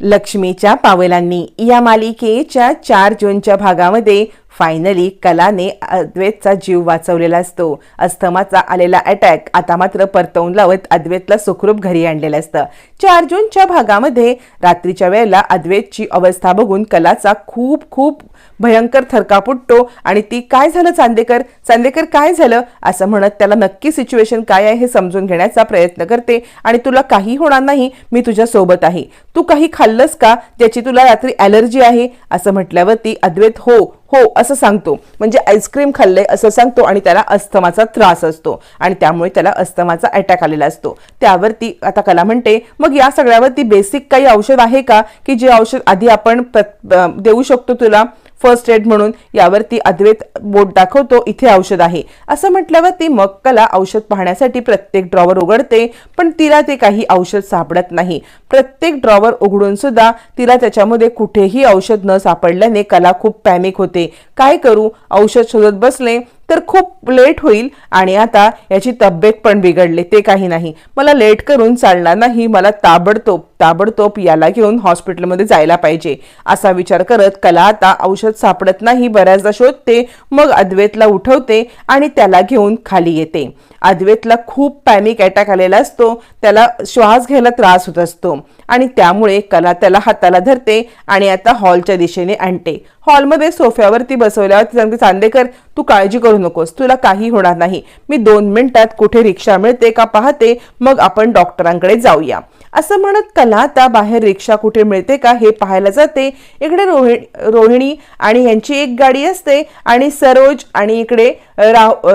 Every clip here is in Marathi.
लक्ष्मीच्या पावलांनी या मालिकेच्या चार जूनच्या भागामध्ये फायनली कलाने अद्वैतचा जीव वाचवलेला असतो. अस्थमाचा आलेला अटॅक आता मात्र परतवून लावत अद्वैतला सुखरूप घरी आणलेलं असतं. चार जूनच्या भागामध्ये रात्रीच्या वेळेला अद्वैतची अवस्था बघून कलाचा खूप खूप भयंकर थरकाप फुटतो आणि ती काय झालं चांदेकर? चांदेकर काय झालं? असं म्हणत त्याला नक्की सिच्युएशन काय आहे हे समजून घेण्याचा प्रयत्न करते. आणि तुला काही होणार नाही मी तुझ्या सोबत आहे. तू काही खाल्लंस का? ज्याची तुला रात्री ॲलर्जी आहे? असं म्हटल्यावरती अद्वैत हो हो असं सांगतो. म्हणजे आईस्क्रीम खाल्ले असं सांगतो आणि त्याला अस्थमाचा त्रास असतो. आणि त्यामुळे त्याला अस्थमाचा अटॅक आलेला असतो. त्यावरती आता कला म्हणते मग या सगळ्यावरती बेसिक काही औषध आहे का? की जे औषध आधी आपण देऊ शकतो तुला? फर्स्ट एड म्हणून यावरती अद्वैत बोट दाखवतो इथे औषध आहे. असं म्हटल्यावर ती मग कला औषध पाहण्यासाठी प्रत्येक ड्रॉवर उघडते पण तिला ते काही औषध सापडत नाही. प्रत्येक ड्रॉवर उघडून सुद्धा तिला त्याच्यामध्ये कुठेही औषध न सापडल्याने कला खूप पॅनिक होते. काय करू? औषध शोधत बसले तर खूप लेट होईल आणि आता याची तब्येत पण बिघडली ते काही नाही. मला लेट करून चालणार नाही मला ताबडतोब ताबडतोब याला घेऊन हॉस्पिटलमध्ये जायला पाहिजे असा विचार करत कला आता औषध सापडत नाही बऱ्याचदा शोधते मग अद्वैतला उठवते आणि त्याला घेऊन खाली येते. अद्वैतला खूप पॅनिक अटॅक आलेला असतो. त्याला श्वास घ्यायला त्रास होत असतो. आणि त्यामुळे कला त्याला हाताला धरते आणि आता हॉलच्या दिशेने आणते. हॉलमध्ये सोफ्यावरती बसवल्यावर ती सांगते चांदेकर तू काळजी करू नकोस. तुला काही होणार नाही. मी दोन मिनिटात कुठे रिक्षा मिळते का पाहते. मग आपण डॉक्टरांकडे जाऊया. असं म्हणत कला आता बाहेर रिक्षा कुठे मिळते का हे पाहायला जाते. इकडे रोहि रोहिणी आणि यांची एक गाडी असते आणि सरोज आणि इकडे राव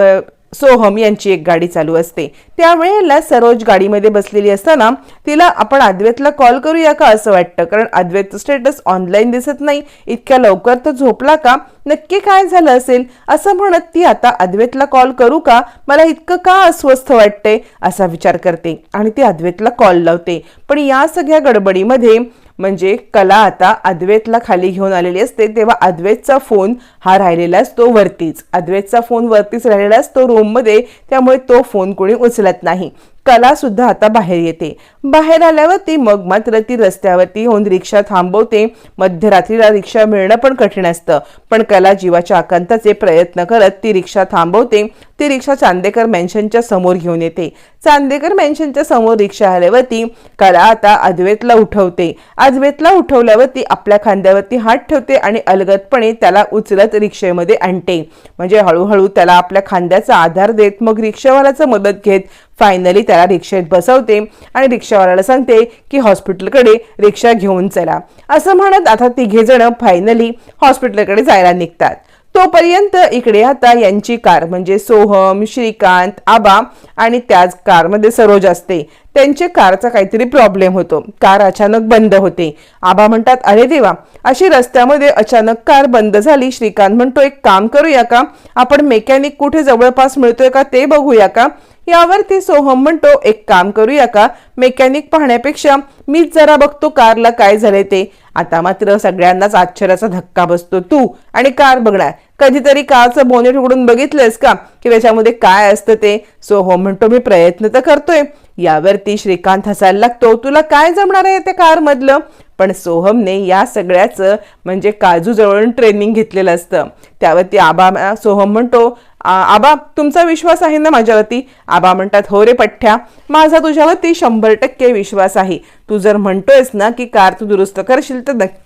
सोहम यांची एक गाडी चालू असते. त्यावेळेला सरोज गाडीमध्ये बसलेली असताना तिला आपण अद्वैतला कॉल करूया का? असं वाटतं. कारण अद्वैत स्टेटस ऑनलाईन दिसत नाही. इतक्या लवकर तर झोपला का? नक्की काय झालं असेल? असं म्हणत ती आता अद्वैतला कॉल करू का? मला इतकं का अस्वस्थ वाटते असा विचार करते आणि ती अद्वैतला कॉल लावते. पण या सगळ्या गडबडीमध्ये म्हणजे कला आता अद्वैतला खाली घेऊन आलेली असते तेव्हा अद्वैतचा फोन हा राहिलेला असतो वरतीच. अद्वैतचा फोन वरतीच राहिलेला असतो रूममध्ये त्यामुळे तो फोन कोणी उचलत नाही. कला सुद्धा आता बाहेर येते. बाहेर आल्यावरती मग मात्र ती रस्त्यावरती होऊन रिक्षा थांबवते. मध्यरात्रीला रिक्षा मिळणं पण कठीण असतं. पण कला जीवाच्या आकांताचे प्रयत्न करत ती रिक्षा थांबवते. ती रिक्षा चांदेकर मेन्शनच्या समोर घेऊन येते. चांदेकर मेन्शनच्या समोर रिक्षा आल्यावरती कला आता अद्वेतला उठवते. अद्वेतला उठवल्यावरती आपल्या खांद्यावरती हात ठेवते आणि अलगदपणे त्याला उचलत रिक्षेमध्ये आणते. म्हणजे हळूहळू त्याला आपल्या खांद्याचा आधार देत मग रिक्षावाल्याचं मदत घेत फायनली त्याला रिक्षेत बसवते आणि रिक्षावाल्याला सांगते की हॉस्पिटलकडे रिक्षा घेऊन चला. असं म्हणत आता तिघे जण फायनली हॉस्पिटलकडे जायला निघतात. तोपर्यंत इकडे आता यांची कार म्हणजे सोहम श्रीकांत आबा आणि त्याच कारमध्ये सरोज असते. त्यांच्या कारचा काहीतरी प्रॉब्लेम होतो. कार अचानक बंद होते. आबा म्हणतात अरे देवा अशी रस्त्यामध्ये अचानक कार बंद झाली. श्रीकांत म्हणतो एक काम करूया का? आपण मेकॅनिक कुठे जवळपास मिळतोय का ते बघूया का? यावरती सोहम म्हणतो एक काम करूया का? मेकॅनिक पाहण्यापेक्षा मीच जरा बघतो कारला काय झाले ते. आता मात्र सगळ्यांनाच आश्चर्याचा धक्का बसतो. तू आणि कार बघणार. कधीतरी कारचं बोनेट उघडून बघितलंयस का? की त्याच्यामध्ये काय असतं ते? सोहम म्हणतो मी प्रयत्न तर करतोय. यावरती श्रीकांत हसायला लागतो. तुला काय जमणार आहे त्या कारमधलं? पण सोहमने या सगळ्याचं म्हणजे काजू जवळून ट्रेनिंग घेतलेलं असतं. त्यावरती आबा सोहम म्हणतो आबा तुमचा विश्वास आहे ना माझ्यावरती? आबा म्हणतात हो रे पठ्ठ्या माझा तुझ्यावरती शंभर टक्के विश्वास आहे. तू जर म्हणतोयस ना की कार तू दुरुस्त करशील तर नक्की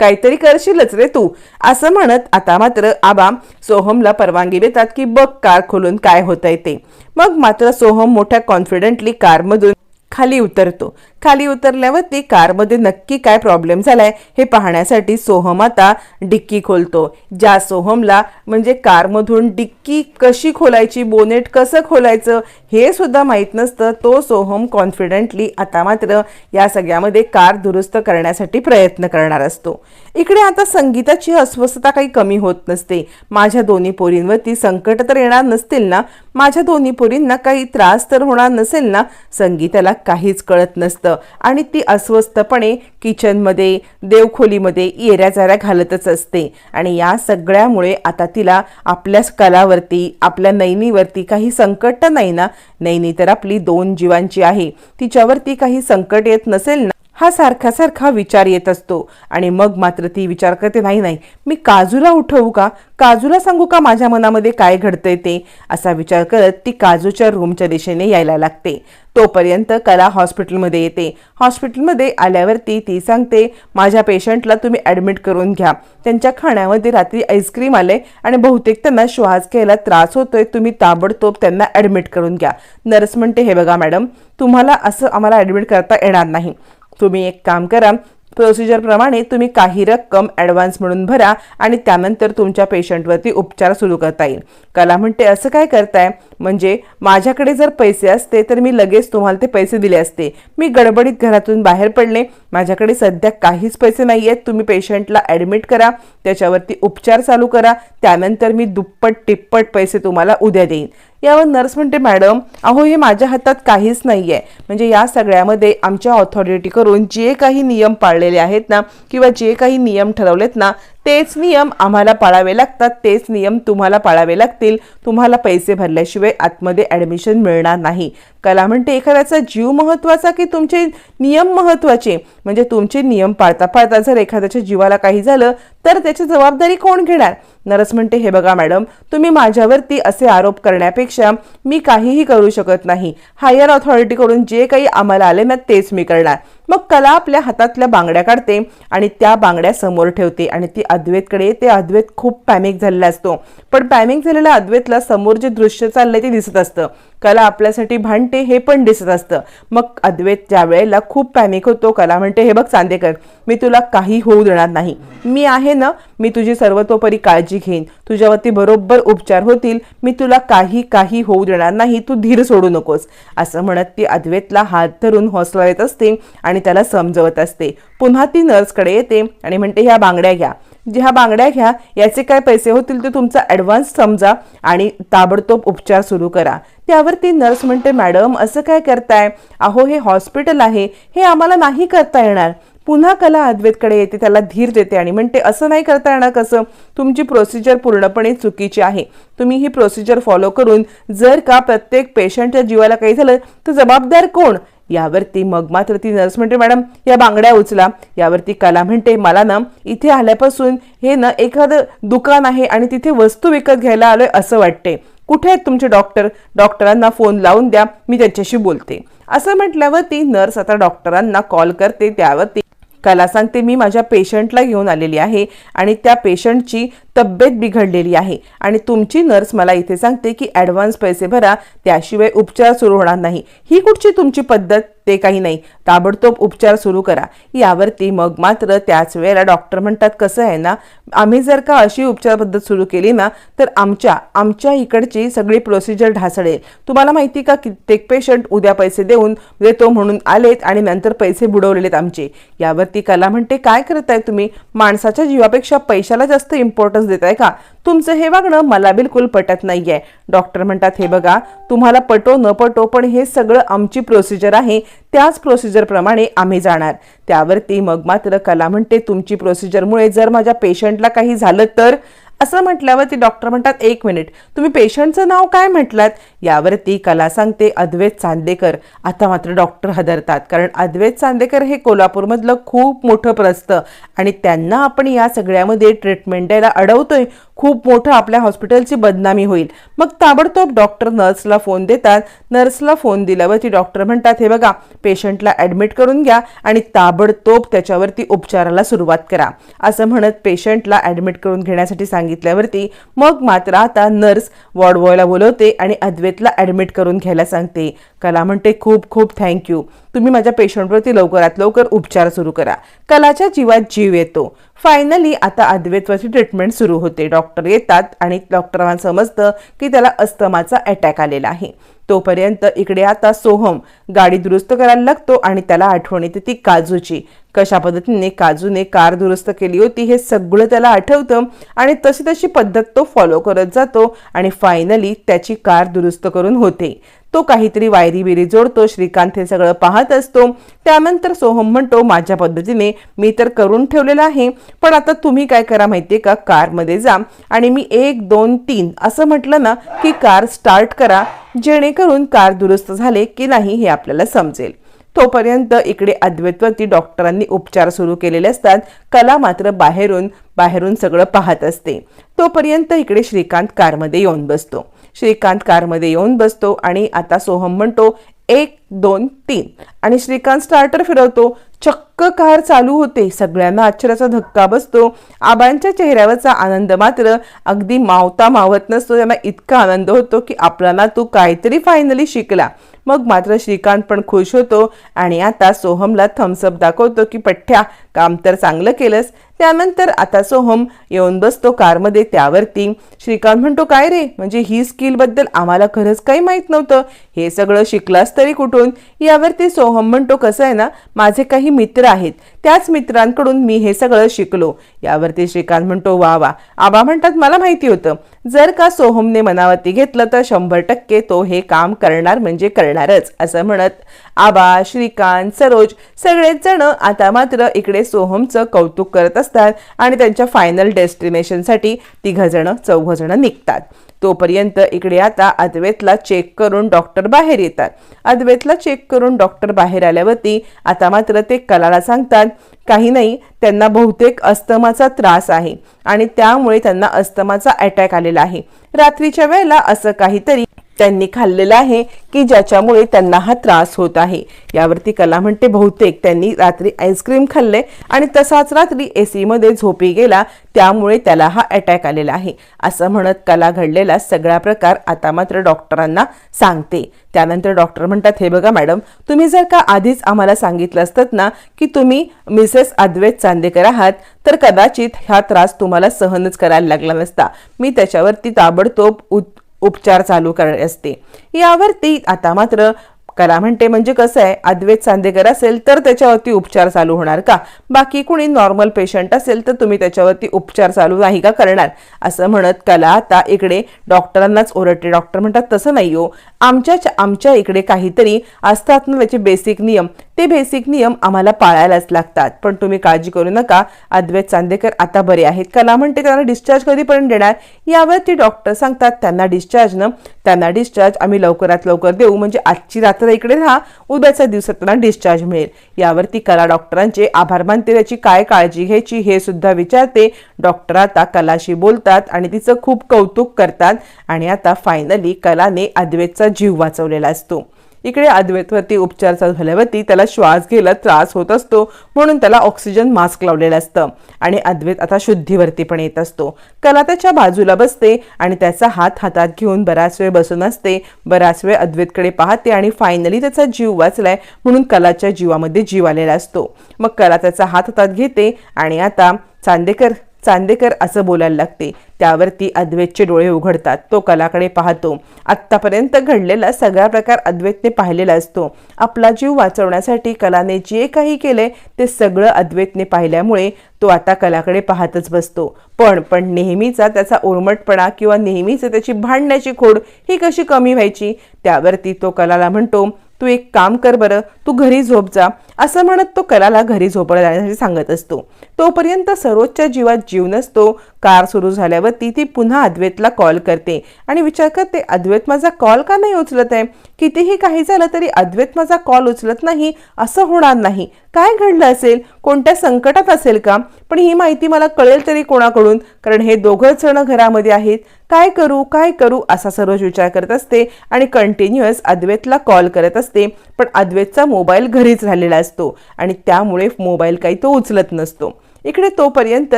काहीतरी करशीलच रे तू. असं म्हणत आता मात्र आबा सोहमला परवानगी देतात की बघ कार खोलून काय होतंय ते. मग मात्र सोहम मोठ्या कॉन्फिडेंटली कारमधून खाली उतरतो. खाली उतरल्यावर ती कारमध्ये नक्की काय प्रॉब्लेम झालाय हे पाहण्यासाठी सोहम आता डिक्की खोलतो. ज्या सोहमला म्हणजे कारमधून डिक्की कशी खोलायची बोनेट कसं खोलायचं हे सुद्धा माहीत नसतं तो सोहम कॉन्फिडेंटली आता मात्र या सगळ्यामध्ये कार दुरुस्त करण्यासाठी प्रयत्न करणार असतो. इकडे आता संगीताची अस्वस्थता काही कमी होत नसते. माझ्या दोन्ही पोरींवरती संकट तर येणार नसतील ना? माझ्या दोन्ही पोरींना काही त्रास तर होणार नसेल ना? संगीताला काहीच कळत नसतं. आणि ती अस्वस्थपणे किचनमध्ये देवखोलीमध्ये येऱ्या जाऱ्या घालतच असते. आणि या सगळ्यामुळे आता तिला आपल्या कलावरती आपल्या नैनीवरती काही संकट नाही ना? नैनी तर आपली दोन जीवांची आहे. तिच्यावरती काही संकट येत नसेल ना? हा सारखा सारखा विचार येत असतो. आणि मग मात्र ती विचार करते नाही नाही मी काजूला उठवू का? काजूला सांगू का माझ्या मनामध्ये काय घडतंय ते? असा विचार करत ती काजूच्या रूमच्या दिशेने यायला लागते. तोपर्यंत कला हॉस्पिटलमध्ये येते. हॉस्पिटलमध्ये आल्यावरती ती सांगते माझ्या पेशंटला तुम्ही ॲडमिट करून घ्या. त्यांच्या खाण्यामध्ये रात्री आईस्क्रीम आले आणि बहुतेक त्यांना श्वास घ्यायला त्रास होतोय. तुम्ही ताबडतोब त्यांना ॲडमिट करून घ्या. नर्स म्हणते हे बघा मॅडम तुम्हाला असं आम्हाला ॲडमिट करता येणार नाही. तुम्ही एक काम करा प्रोसिजरप्रमाणे तुम्ही काही रक्कम ॲडव्हान्स म्हणून भरा आणि त्यानंतर तुमच्या पेशंटवरती उपचार सुरू करता येईल. कला म्हणते असं काय करताय? म्हणजे माझ्याकडे जर पैसे असते तर मी लगेच तुम्हाला ते पैसे दिले असते. मी गडबडीत घरातून बाहेर पडले माझ्याकडे सध्या काहीच पैसे नाही आहेत तुम्ही पेशंटला ॲडमिट करा. त्याच्यावरती उपचार चालू करा. त्यानंतर मी दुप्पट तिप्पट पैसे तुम्हाला उद्या देईन. यावर नर्स म्हणते मॅडम अहो हे माझ्या हातात काहीच नाही आहे म्हणजे या सगळ्यामध्ये आमच्या ऑथॉरिटीकडून जे काही नियम पाळलेले आहेत ना किंवा जे काही नियम ठरवलेत ना तेच नियम आम्हाला पाळावे लागतात तेच नियम तुम्हाला पाळावे लागतील. तुम्हाला पैसे भरल्याशिवाय आतमध्ये ॲडमिशन मिळणार नाही. कला म्हणते एखाद्याचा जीव महत्त्वाचा की तुमचे नियम महत्त्वाचे? म्हणजे तुमचे नियम पाळता पाळता जर एखाद्याच्या जीवाला काही झालं तर त्याची जबाबदारी कोण घेणार? नरस म्हणते हे बघा मॅडम तुम्ही माझ्यावरती असे आरोप करण्यापेक्षा मी काहीही करू शकत नाही. हायर ऑथॉरिटीकडून जे काही आम्हाला आले ना तेच मी करणार. मग कला आपल्या हातातल्या बांगड्या काढते आणि त्या बांगड्या समोर ठेवते आणि ती अद्वैतकडे येते. अद्वैत खूप पॅमिक झालेला असतो. पण पॅमिक झालेल्या अद्वैतला समोर जे दृश्य चाललंय ते दिसत असतं. कला आपल्यासाठी भांडते हे पण दिसत असतं. मग अद्वैत ज्या वेळेला खूप पॅनिक होतो कला म्हणते हे बघ चांदेकर मी तुला काही होऊ देणार नाही. मी आहे ना मी तुझी सर्वतोपरी काळजी घेईन. तुझ्यावरती बरोबर उपचार होतील. मी तुला काही काही होऊ देणार नाही. तू धीर सोडू नकोस. असं म्हणत ती अद्वैतला हात धरून हौसला येत असते आणि त्याला समजवत असते. पुन्हा ती नर्सकडे येते आणि म्हणते ह्या बांगड्या घ्या. ह्या बांगड्या घ्या याचे काय पैसे होतील ते तुमचा ॲडव्हान्स समजा आणि ताबडतोब उपचार सुरू करा. त्यावर ती नर्स म्हणते मॅडम असं काय करताय? अहो हे हॉस्पिटल आहे. हे आम्हाला नाही करता येणार. पुन्हा कला अद्वैतकडे येते त्याला धीर देते आणि म्हणते असं नाही करता येणार कसं? तुमची प्रोसिजर पूर्णपणे चुकीची आहे. तुम्ही ही प्रोसिजर फॉलो करून जर का प्रत्येक पेशंटच्या जीवाला काही झालं तर जबाबदार कोण? यावरती मग मात्र ती नर्स म्हणते मॅडम या बांगड्या उचला. यावरती कला म्हणते मला ना इथे आल्यापासून हे ना एखादं दुकान आहे आणि तिथे वस्तू विकत घ्यायला आलोय असं वाटते. कुठे आहेत तुमचे डॉक्टर? डॉक्टरांना फोन लावून द्या मी त्यांच्याशी बोलते. असं म्हटल्यावर ती नर्स आता डॉक्टरांना कॉल करते त्यावरती कला सांगते मी माझ्या पेशंटला घेऊन आलेली आहे आणि त्या पेशंटची तब्येत बिघडलेली आहे. आणि तुमची नर्स मला इथे सांगते की ॲडव्हान्स पैसे भरा त्याशिवाय उपचार सुरू होणार नाही. ही कुठची तुमची पद्धत? ते काही नाही. ताबडतोब उपचार सुरू करा. यावरती मग मात्र त्याच वेळेला डॉक्टर म्हणतात कसं आहे ना आम्ही जर का अशी उपचार पद्धत सुरू केली ना तर आमच्या आमच्या इकडची सगळी प्रोसिजर ढासळेल. तुम्हाला माहिती का कित्येक पेशंट उद्या पैसे देऊन देतो म्हणून आलेत आणि नंतर पैसे बुडवलेलेत आमचे? यावरती कला म्हणते काय करताय तुम्ही? माणसाच्या जीवापेक्षा पैशाला जास्त इम्पॉर्टन्स देताय का? तुमचं हे वागणं मला बिलकुल पटत नाहीये. डॉक्टर म्हणतात हे बघा तुम्हाला पटो न पटो पण हे सगळं आमची प्रोसिजर आहे. त्याच प्रोसिजरप्रमाणे आम्ही जाणार. त्यावरती मग मात्र कला म्हणते तुमची प्रोसिजरमुळे जर माझ्या पेशंटला काही झालं तर? असं म्हटल्यावरती डॉक्टर म्हणतात एक मिनिट तुम्ही पेशंटचं नाव काय म्हटलात? यावरती कला सांगते अद्वैत चांदेकर. आता मात्र डॉक्टर हदरतात कारण अद्वैत चांदेकर हे कोल्हापूरमधलं खूप मोठं प्रस्त आणि त्यांना आपण या सगळ्यामध्ये ट्रीटमेंट द्यायला अडवतोय. खूप मोठं आपल्या हॉस्पिटलची बदनामी होईल. मग ताबडतोब डॉक्टर नर्सला फोन देतात. नर्सला फोन दिल्यावरती डॉक्टर म्हणतात हे बघा पेशंटला ॲडमिट करून घ्या आणि ताबडतोब त्याच्यावरती उपचाराला सुरुवात करा. असं म्हणत पेशंटला ॲडमिट करून घेण्यासाठी सांगितल्यावरती मग मात्र आता नर्स वॉर्डबॉयला बोलवते आणि अद्वैतला ॲडमिट करून घ्यायला सांगते. कला म्हणते खूप खूप थँक्यू. तुम्ही माझ्या पेशंटवरती लवकरात लवकर उपचार सुरू करा. कलाच्या जीवात जीव येतो. फायनली आता अद्वैतवरची ट्रीटमेंट सुरू होते. डॉक्टर येतात आणि डॉक्टरांना समजतं की त्याला अस्तमाचा अटॅक आलेला आहे. तोपर्यंत इकडे आता सोहम गाडी दुरुस्त करायला लागतो आणि त्याला आठवण येते ती काजूची. कशा पद्धतीने काजूने कार दुरुस्त केली होती हे सगळं त्याला आठवतं आणि तशी तशी पद्धत तो फॉलो करत जातो आणि फायनली त्याची कार दुरुस्त करून होते. तो काहीतरी वायरी बिरी जोडतो श्रीकांत हे सगळं पाहत असतो. त्यानंतर सोहम म्हणतो माझ्या पद्धतीने मी तर करून ठेवलेलं आहे पण आता तुम्ही काय करा माहितीये का? कारमध्ये जा आणि मी एक दोन तीन असं म्हटलं ना की कार स्टार्ट करा जेणेकरून कार दुरुस्त झाले की नाही हे आपल्याला समजेल. तोपर्यंत इकडे अद्वैतवरती डॉक्टरांनी उपचार सुरू केलेले असतात. कला मात्र बाहेरून बाहेरून सगळं पाहत असते. तोपर्यंत इकडे श्रीकांत कारमध्ये येऊन बसतो. श्रीकांत कारमध्ये येऊन बसतो आणि आता सोहम म्हणतो एक दोन तीन. आणि श्रीकांत स्टार्टर फिरवतो चक्क कार चालू होते. सगळ्यांना आश्चर्याचा धक्का बसतो. आबांच्या चेहऱ्यावरचा आनंद मात्र अगदी मावता मावत नसतो. त्यांना इतका आनंद होतो की आपल्याला तू काहीतरी फायनली शिकला. मग मात्र श्रीकांत पण खुश होतो आणि आता सोहमला थम्सअप दाखवतो की पठ्ठ्या काम तर चांगलं केलंस. त्यानंतर आता सोहम येऊन बसतो कारमध्ये त्यावरती. श्रीकांत म्हणतो काय रे? म्हणजे ही स्किलबद्दल आम्हाला खरंच काही माहीत नव्हतं. हे सगळं शिकलास तरी कुठून? यावरती सोहम म्हणतो कसं आहे ना माझे काही मित्र आहेत. त्याच मित्रांकडून मी हे सगळं शिकलो. यावरती श्रीकांत म्हणतो वा वा. आबा म्हणतात मला माहिती होतं. जर का सोहमने मनावरती घेतलं तर शंभर टक्के तो हे काम करणार म्हणजे करणारच असं म्हणत आबा श्रीकांत सरोज सगळेच जण आता मात्र इकडे सोहमचं कौतुक करत असतात आणि त्यांच्या फायनल डेस्टिनेशनसाठी तिघजणं चौघजणं निघतात. तोपर्यंत इकडे आता अद्वैतला चेक करून डॉक्टर बाहेर येतात. अद्वैतला चेक करून डॉक्टर बाहेर आल्यावरती आता मात्र ते कलाला सांगतात काही नाही त्यांना बहुतेक अस्तमाचा त्रास आहे आणि त्यामुळे त्यांना अस्तमाचा अटॅक आलेला आहे. रात्रीच्या वेळेला असं काहीतरी त्यांनी खाल्लेलं आहे की ज्याच्यामुळे त्यांना हा त्रास होत आहे. यावरती कला म्हणते बहुतेक त्यांनी रात्री आईस्क्रीम खाल्ले आणि तसाच रात्री ए सीमध्ये झोपी गेला त्यामुळे त्याला हा अटॅक आलेला आहे. असं म्हणत कला घडलेला सगळा प्रकार आता मात्र डॉक्टरांना सांगते. त्यानंतर डॉक्टर म्हणतात हे बघा मॅडम तुम्ही जर का आधीच आम्हाला सांगितलं असतं ना की तुम्ही मिसेस अद्वैत चांदेकर आहात तर कदाचित हा त्रास तुम्हाला सहनच करायला लागला नसता. मी त्याच्यावरती ताबडतोब उत उपचार चालू करणे असते. यावरती आता मात्र कला म्हणते म्हणजे कसं आहे अद्वैत चांदेकर असेल तर त्याच्यावरती उपचार चालू होणार का? बाकी कुणी नॉर्मल पेशंट असेल तर तुम्ही त्याच्यावरती उपचार चालू नाही का करणार? असं म्हणत कला आता इकडे डॉक्टरांनाच ओरडते. डॉक्टर म्हणतात तसं नाही हो. आमच्या आमच्या इकडे काहीतरी असतात ना त्याचे बेसिक नियम ते बेसिक नियम आम्हाला पाळायलाच लागतात. पण तुम्ही काळजी करू नका. अद्वैत चांदेकर आता बरे आहेत कला म्हणते त्यांना डिस्चार्ज कधीपर्यंत देणार? यावरती डॉक्टर सांगतात त्यांना डिस्चार्ज न त्यांना डिस्चार्ज आम्ही लवकरात लवकर देऊ. म्हणजे आजची रात्र इकडे राहा. उद्याच्या दिवसात त्यांना डिस्चार्ज मिळेल. यावरती कला डॉक्टरांचे आभार मानते. त्याची काय काळजी घ्यायची हे सुद्धा विचारते. डॉक्टर आता कलाशी बोलतात आणि तिचं खूप कौतुक करतात. आणि आता फायनली कलाने अद्वैतचा जीव वाचवलेला असतो. इकडे अद्वैतवरती उपचार चालू झाल्यावरती त्याला श्वास घ्यायला त्रास होत असतो म्हणून त्याला ऑक्सिजन मास्क लावलेलं असतं. आणि अद्वैत आता शुद्धीवरती पण येत असतो. कला त्याच्या बाजूला बसते आणि त्याचा हात हातात घेऊन बराच वेळ बसून असते. बराच वेळ अद्वैतकडे पाहते आणि फायनली त्याचा जीव वाचलाय म्हणून कलाच्या जीवामध्ये जीव आलेला असतो. मग कला त्याचा हात हातात घेते आणि आता चांदेकर चांदेकर असं बोलायला लागते. त्यावरती अद्वैतचे डोळे उघडतात. तो कलाकडे पाहतो. आत्तापर्यंत घडलेला सगळा प्रकार अद्वैतने पाहिलेला असतो. आपला जीव वाचवण्यासाठी कलाने जे काही केले ते सगळं अद्वैतने पाहिल्यामुळे तो आता कलाकडे पाहतच बसतो. पण पण नेहमीचा त्याचा उर्मटपणा किंवा नेहमीच त्याची भांडण्याची खोड ही कशी कमी व्हायची? त्यावरती तो कलाला म्हणतो तू एक काम कर बरं तू घरी झोप जा. असं म्हणत तो कलाला घरी झोपडा जाण्यासाठी सांगत असतो. तोपर्यंत सरोजच्या जीवात जीव नसतो. कार सुरू झाल्यावर ती ती पुन्हा अद्वैतला कॉल करते. आणि विचार करते अद्वैत माझा कॉल का नाही उचलत आहे? कितीही काही झालं तरी अद्वैत माझा कॉल उचलत नाही असं होणार नाही. काय घडलं असेल? कोणत्या संकटात असेल का? पण ही माहिती मला कळेल तरी कोणाकडून? कारण हे दोघंच जण घरामध्ये आहेत. काय करू काय करू? असा सरोज विचार करत असते आणि कंटिन्युअस अद्वैतला कॉल करत असते. पण अद्वैतचा मोबाईल घरीच राहिलेला असतो आणि त्यामुळे मोबाईल काही तो उचलत नसतो. इकडे तोपर्यंत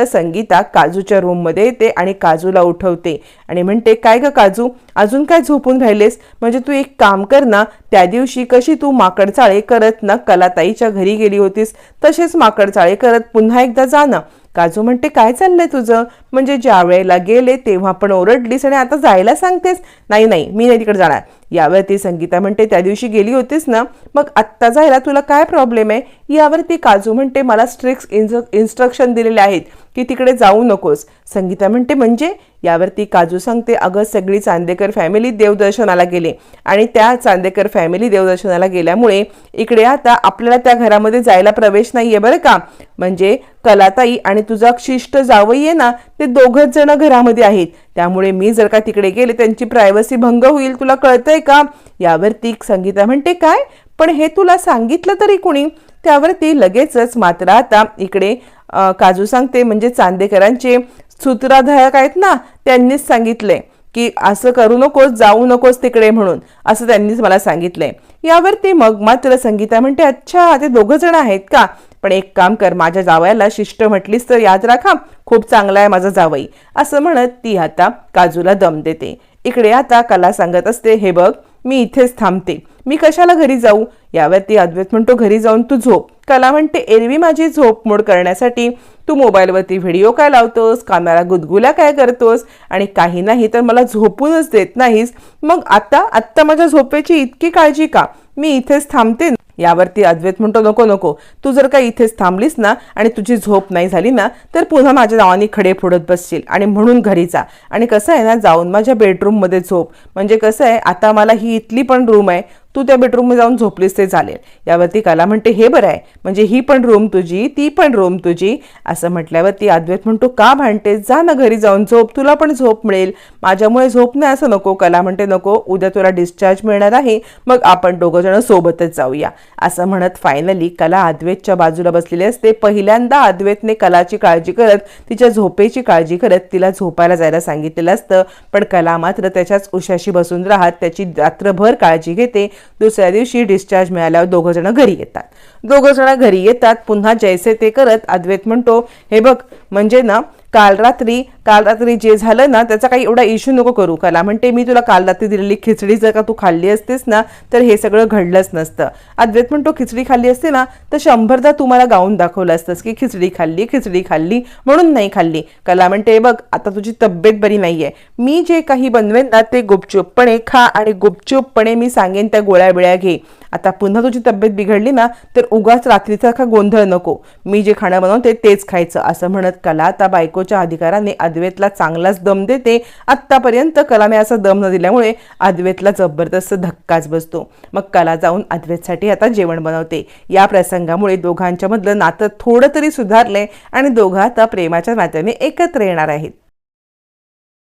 संगीता काजूच्या रूममध्ये येते आणि काजूला उठवते. आणि म्हणते काय ग काजू? अजून काय झोपून राहिलेस? म्हणजे तू एक काम कर ना त्या दिवशी कशी तू माकडचाळे करत ना कलाताईच्या घरी गेली होतीस तसेच माकडचाळे करत पुन्हा एकदा जा ना. काजू म्हणते काय चाललंय तुझं? म्हणजे ज्या वेळेला गेले तेव्हा पण ओरडलीस आणि आता जायला सांगतेस? नाही नाही मी नाही तिकडे जाणार. यावर ती संगीता म्हणते त्या दिवशी गेली होतीस ना मग आत्ता जायला तुला काय प्रॉब्लेम आहे? यावर ती काजू म्हणते मला स्ट्रिक्स इन्स्ट्रक्शन दिलेले आहेत. की तिकडे जाऊ नकोस. संगीता म्हणते म्हणजे? यावरती काजू सांगते अगं सगळी चांदेकर फॅमिली देवदर्शनाला गेले आणि त्या चांदेकर फॅमिली देवदर्शनाला गेल्यामुळे इकडे आता आपल्याला त्या घरामध्ये जायला प्रवेश नाही आहे बरं का? म्हणजे कलाताई आणि तुझा शिष्ट जावई आहे ना ते दोघंच जण घरामध्ये आहेत. त्यामुळे मी जर का तिकडे गेले त्यांची प्रायव्हसी भंग होईल तुला कळतंय का? यावरती संगीता म्हणते काय? पण हे तुला सांगितलं तरी कुणी? त्यावरती लगेचच मात्र आता इकडे काजू सांगते म्हणजे चांदेकरांचे सूत्रधारक आहेत ना त्यांनीच सांगितले की असं करू नकोस जाऊ नकोस तिकडे म्हणून असं त्यांनीच मला सांगितलंय. यावरती मग मात्र संगीता म्हणते अच्छा ते दोघं जण आहेत का? पण एक काम कर माझ्या जावयाला शिष्ट म्हटलीस तर याद राखा खूप चांगला आहे माझा जावई. असं म्हणत ती आता काजूला दम देते. इकडे आता कला सांगत असते हे बघ मी इथेच थांबते. मी कशाला घरी जाऊ? यावरती अद्वैत म्हणतो घरी जाऊन तू झोप. कला म्हणते एरवी माझी झोप मोड करण्यासाठी तू मोबाईलवरती व्हिडिओ काय लावतोस कानाला गुदगुल्या काय करतोस आणि काही नाही तर मला झोपूनच देत नाहीस. मग आता आत्ता माझ्या झोपेची इतकी काळजी का? मी इथेच थांबते यावरती अद्वैत म्हणतो नको नको. तू जर का इथेच थांबलीस ना आणि तुझी झोप नाही झाली ना तर पुन्हा माझ्या नावाने खडे फोडत बसशील आणि म्हणून घरी जा. आणि कसं आहे ना जाऊन माझ्या बेडरूममध्ये झोप. म्हणजे कसं आहे आता मला ही इथली पण रूम आहे. तू त्या बेडरूममध्ये जाऊन झोपलीस ते चालेल. यावरती कला म्हणते हे बरं आहे. म्हणजे ही पण रूम तुझी ती पण रूम तुझी. असं म्हटल्यावरती अद्वैत म्हणतो का भांडतेस? जा ना घरी जाऊन झोप. तुला पण झोप मिळेल. माझ्यामुळे झोप नाही असं नको. कला म्हणते नको. उद्या तुला डिस्चार्ज मिळणार आहे. मग आपण दोघंजणं सोबतच जाऊया. असं म्हणत फायनली कला अद्वैतच्या बाजूला बसलेली असते. पहिल्यांदा अद्वैतने कलाची काळजी करत तिच्या झोपेची काळजी करत तिला झोपायला जायला सांगितलेलं असतं. पण कला मात्र त्याच्याच उशाशी बसून राहत त्याची रात्रभर काळजी घेते. दुसऱ्या दिवशी डिस्चार्ज मिळाल्यावर दोघं जण घरी येतात. दोघं जण घरी येतात पुन्हा जैसे ते करत अद्वैत म्हणतो हे बघ म्हणजे ना काल रात्री काल रात्री जे झालं ना त्याचा काही एवढा इश्यू नको करू. कला म्हणते मी तुला काल रात्री दिलेली खिचडी जर का तू खाल्ली असतेस ना तर हे सगळं घडलंच नसतं. अद्वैत म्हणतो खिचडी खाल्ली असते ना तर शंभरदा तू मला गाऊन दाखवलं असतंस की खिचडी खाल्ली खिचडी खाल्ली म्हणून नाही खाल्ली. कला म्हणते बघ आता तुझी तब्येत बरी नाहीये. मी जे काही बनवेन ना ते गुपचूपपणे खा आणि गुपचूपपणे मी सांगेन त्या गोळ्या बिळ्या घे. आता पुन्हा तुझी तब्येत बिघडली ना तर उगाच रात्रीचा का गोंधळ नको. मी जे खाणं बनवते तेच खायचं असं म्हणत कला आता बायकोच्या अधिकाराने अद्वैतला चांगलाच दम देते. आत्तापर्यंत कलाने असा दम न दिल्यामुळे अद्वैतला जबरदस्त धक्काच बसतो. मग कला जाऊन अद्वैतसाठी आता जेवण बनवते. या प्रसंगामुळे दोघांच्यामधलं नातं थोडं तरी सुधारलंय आणि दोघं आता प्रेमाच्या नात्याने एकत्र येणार आहेत.